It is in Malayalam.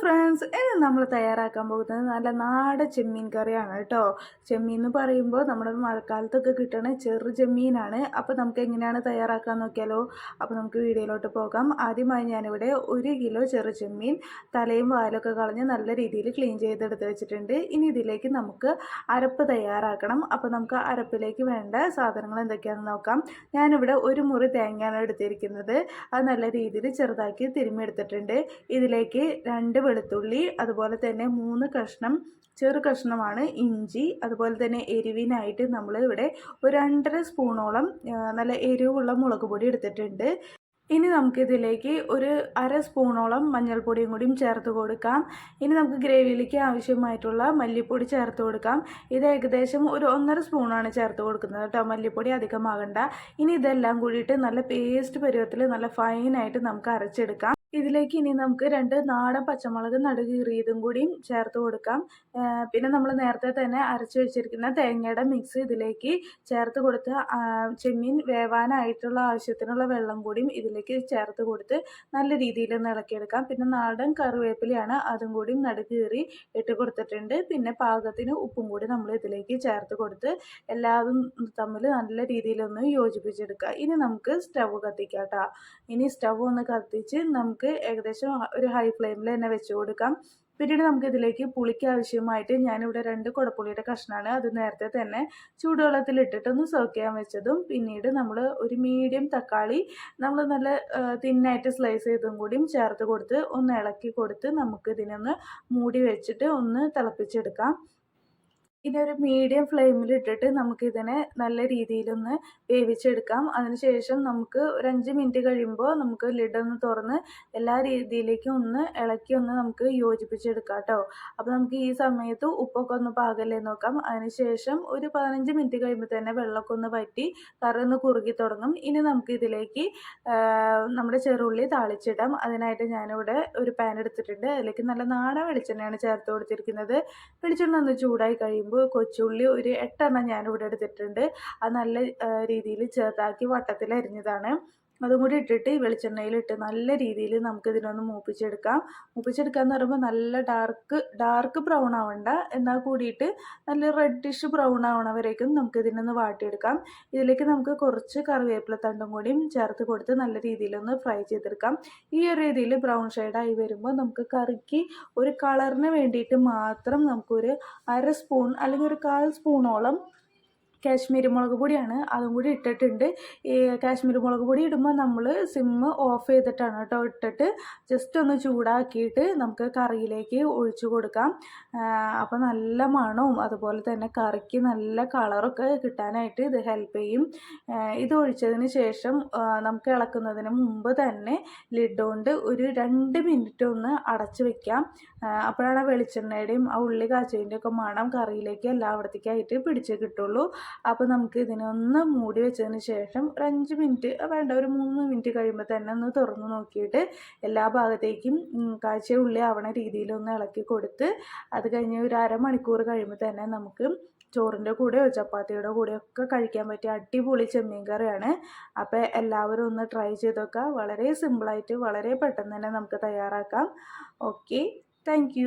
ഫ്രണ്ട്സ് ഇനി നമ്മൾ തയ്യാറാക്കാൻ പോകുന്നത് നല്ല നാടൻ ചെമ്മീൻ കറിയാണ് കേട്ടോ. ചെമ്മീൻ എന്ന് പറയുമ്പോൾ നമ്മുടെ മഴക്കാലത്തൊക്കെ കിട്ടണ ചെറു ചെമ്മീനാണ്. അപ്പോൾ നമുക്ക് എങ്ങനെയാണ് തയ്യാറാക്കാൻ നോക്കിയാലോ? അപ്പോൾ നമുക്ക് വീഡിയോയിലോട്ട് പോകാം. ആദ്യമായി ഞാനിവിടെ ഒരു കിലോ ചെറു ചെമ്മീൻ തലയും വാലൊക്കെ കളഞ്ഞ് നല്ല രീതിയിൽ ക്ലീൻ ചെയ്തെടുത്ത് വെച്ചിട്ടുണ്ട്. ഇനി ഇതിലേക്ക് നമുക്ക് അരപ്പ് തയ്യാറാക്കണം. അപ്പോൾ നമുക്ക് അരപ്പിലേക്ക് വേണ്ട സാധനങ്ങൾ എന്തൊക്കെയാണെന്ന് നോക്കാം. ഞാനിവിടെ ഒരു മുറി തേങ്ങയാണ് എടുത്തിരിക്കുന്നത്. അത് നല്ല രീതിയിൽ ചെറുതാക്കി തിരുമ്മി എടുത്തിട്ടുണ്ട് ഇതിലേക്ക് രണ്ട് വെളുത്തുള്ളി അതുപോലെ തന്നെ മൂന്ന് കഷ്ണം ചെറു കഷ്ണമാണ് ഇഞ്ചി അതുപോലെ തന്നെ എരിവിനായിട്ട് നമ്മൾ ഇവിടെ ഒരു രണ്ടര സ്പൂണോളം നല്ല എരിവുള്ള മുളക് പൊടി എടുത്തിട്ടുണ്ട്. ഇനി നമുക്കിതിലേക്ക് ഒരു അര സ്പൂണോളം മഞ്ഞൾപ്പൊടിയും കൂടിയും ചേർത്ത് കൊടുക്കാം. ഇനി നമുക്ക് ഗ്രേവിയിലേക്ക് ആവശ്യമായിട്ടുള്ള മല്ലിപ്പൊടി ചേർത്ത് കൊടുക്കാം. ഇത് ഏകദേശം ഒരു ഒന്നര സ്പൂണാണ് ചേർത്ത് കൊടുക്കുന്നത് കേട്ടോ. മല്ലിപ്പൊടി അധികമാകണ്ട. ഇനി ഇതെല്ലാം കൂടിയിട്ട് നല്ല പേസ്റ്റ് പരുവത്തിൽ നല്ല ഫൈനായിട്ട് നമുക്ക് അരച്ചെടുക്കാം. ഇതിലേക്ക് ഇനി നമുക്ക് രണ്ട് നാടൻ പച്ചമുളക് നടുകീറിയതും കൂടിയും ചേർത്ത് കൊടുക്കാം. പിന്നെ നമ്മൾ നേരത്തെ തന്നെ അരച്ച് വെച്ചിരിക്കുന്ന തേങ്ങയുടെ മിക്സ് ഇതിലേക്ക് ചേർത്ത് കൊടുത്ത് ചെമ്മീൻ വേവാനായിട്ടുള്ള ആവശ്യത്തിനുള്ള വെള്ളം കൂടിയും ഇതിലേക്ക് ചേർത്ത് കൊടുത്ത് നല്ല രീതിയിൽ ഒന്ന് ഇളക്കിയെടുക്കാം. പിന്നെ നാടൻ കറിവേപ്പിലയാണ് അതും കൂടി നടുകീറി ഇട്ട് കൊടുത്തിട്ടുണ്ട്. പിന്നെ പാകത്തിന് ഉപ്പും കൂടി നമ്മൾ ഇതിലേക്ക് ചേർത്ത് കൊടുത്ത് എല്ലാതും തമ്മിൽ നല്ല രീതിയിലൊന്ന് യോജിപ്പിച്ചെടുക്കുക. ഇനി നമുക്ക് സ്റ്റവ് കത്തിക്കാം ഇനി സ്റ്റവ് ഒന്ന് കത്തിച്ച് നമുക്ക് നമുക്ക് ഏകദേശം ഒരു ഹൈ ഫ്ലെയിമിൽ തന്നെ വെച്ച് കൊടുക്കാം. പിന്നീട് നമുക്ക് ഇതിലേക്ക് പുളിക്ക് ആവശ്യമായിട്ട് ഞാനിവിടെ രണ്ട് കുടപ്പുളിയുടെ കഷ്ണമാണ് അത് നേരത്തെ തന്നെ ചൂടുവെള്ളത്തിൽ ഇട്ടിട്ടൊന്ന് സോക്ക് ചെയ്യാൻ വെച്ചതും പിന്നീട് നമ്മൾ ഒരു മീഡിയം തക്കാളി നമ്മൾ നല്ല തിന്നായിട്ട് സ്ലൈസ് ചെയ്തും കൂടിയും ചേർത്ത് കൊടുത്ത് ഒന്ന് ഇളക്കി കൊടുത്ത് നമുക്ക് ഇതിനൊന്ന് മൂടി വെച്ചിട്ട് ഒന്ന് തിളപ്പിച്ചെടുക്കാം. ഇതൊരു മീഡിയം ഫ്ലെയിമിൽ ഇട്ടിട്ട് നമുക്കിതിനെ നല്ല രീതിയിലൊന്ന് വേവിച്ചെടുക്കാം. അതിനുശേഷം നമുക്ക് ഒരു അഞ്ച് മിനിറ്റ് കഴിയുമ്പോൾ നമുക്ക് ലിഡൊന്ന് തുറന്ന് എല്ലാ രീതിയിലേക്കും ഒന്ന് ഇളക്കി ഒന്ന് നമുക്ക് യോജിപ്പിച്ചെടുക്കാം കേട്ടോ അപ്പോൾ നമുക്ക് ഈ സമയത്ത് ഉപ്പൊക്കെ ഒന്ന് പാകല്ലേ നോക്കാം. അതിനുശേഷം ഒരു പതിനഞ്ച് മിനിറ്റ് കഴിയുമ്പോൾ തന്നെ വെള്ളമൊക്കെ ഒന്ന് വറ്റി കറി ഒന്ന് കുറുകി തുടങ്ങും. ഇനി നമുക്ക് ഇതിലേക്ക് നമ്മുടെ ചെറുള്ളി താളിച്ചിടാം. അതിനായിട്ട് ഞാനിവിടെ ഒരു പാൻ എടുത്തിട്ടുണ്ട്. അതിലേക്ക് നല്ല നാടൻ വെളിച്ചെണ്ണയാണ് ചേർത്ത് കൊടുത്തിരിക്കുന്നത്. വെളിച്ചെണ്ണ ഒന്ന് ചൂടായി കഴിയുമ്പോൾ കൊച്ചുള്ളി ഒരു എട്ടെണ്ണം ഇവിടെ എടുത്തിട്ടുണ്ട്. അത് നല്ല രീതിയിൽ ചെറുതാക്കി വട്ടത്തിൽ അരിഞ്ഞതാണ്. അതും കൂടി ഇട്ടിട്ട് ഈ വെളിച്ചെണ്ണയിലിട്ട് നല്ല രീതിയിൽ നമുക്ക് ഇതിനൊന്ന് മൂപ്പിച്ചെടുക്കാം. മൂപ്പിച്ചെടുക്കുക എന്ന് പറയുമ്പോൾ നല്ല ഡാർക്ക് ഡാർക്ക് ബ്രൗൺ ആവണ്ട. എന്നാൽ കൂടിയിട്ട് നല്ല റെഡിഷ് ബ്രൗൺ ആവണവരേക്കും നമുക്ക് ഇതിനൊന്ന് വാട്ടിയെടുക്കാം. ഇതിലേക്ക് നമുക്ക് കുറച്ച് കറിവേപ്പില തണ്ടും കൂടിയും ചേർത്ത് കൊടുത്ത് നല്ല രീതിയിലൊന്ന് ഫ്രൈ ചെയ്തെടുക്കാം. ഈ ഒരു രീതിയിൽ ബ്രൗൺ ഷെയ്ഡായി വരുമ്പോൾ നമുക്ക് കറിക്ക് ഒരു കളറിന് വേണ്ടിയിട്ട് മാത്രം നമുക്കൊരു അര സ്പൂൺ അല്ലെങ്കിൽ ഒരു കാൽ സ്പൂണോളം കാശ്മീരി മുളക് പൊടിയാണ്. അതും കൂടി ഇട്ടിട്ടുണ്ട്. ഈ കാശ്മീരി മുളക് പൊടി ഇടുമ്പോൾ നമ്മൾ സിമ്മ് ഓഫ് ചെയ്തിട്ടാണ് കേട്ടോ ഇട്ടിട്ട്. ജസ്റ്റ് ഒന്ന് ചൂടാക്കിയിട്ട് നമുക്ക് കറിയിലേക്ക് ഒഴിച്ചു കൊടുക്കാം. അപ്പോൾ നല്ല മണവും അതുപോലെ തന്നെ കറിക്ക് നല്ല കളറൊക്കെ കിട്ടാനായിട്ട് ഇത് ഹെൽപ്പ് ചെയ്യും. ഇത് ഒഴിച്ചതിന് ശേഷം നമുക്ക് ഇളക്കുന്നതിന് മുമ്പ് തന്നെ ലിഡ് കൊണ്ട് ഒരു രണ്ട് മിനിറ്റ് ഒന്ന് അടച്ചു വെക്കാം. അപ്പോഴാണ് വെളിച്ചെണ്ണയുടെയും ആ ഉള്ളി കാച്ചതിന്റെയൊക്കെ മണം കറിയിലേക്ക് എല്ലായിടത്തേക്കായിട്ട് പിടിച്ച് കിട്ടുള്ളൂ. അപ്പോൾ നമുക്ക് ഇതിനെ ഒന്ന് മൂടി വെച്ചതിന് ശേഷം ഒരു അഞ്ച് മിനിറ്റ് വേണ്ട ഒരു മൂന്ന് മിനിറ്റ് കഴിയുമ്പോൾ തന്നെ ഒന്ന് തുറന്ന് നോക്കിയിട്ട് എല്ലാ ഭാഗത്തേക്കും കാഴ്ച ഉള്ളി ആവണ രീതിയിലൊന്ന് ഇളക്കി കൊടുത്ത് അത് കഴിഞ്ഞ് ഒരു അരമണിക്കൂർ കഴിയുമ്പോൾ തന്നെ നമുക്ക് ചോറിന്റെ കൂടെയോ ചപ്പാത്തിയുടെ കൂടെയോ ഒക്കെ കഴിക്കാൻ പറ്റിയ അടിപൊളി ചെമ്മീൻ കറിയാണ്. അപ്പോൾ എല്ലാവരും ഒന്ന് ട്രൈ ചെയ്തൊക്കെ വളരെ സിമ്പിളായിട്ട് വളരെ പെട്ടെന്ന് തന്നെ നമുക്ക് തയ്യാറാക്കാം. Okay thank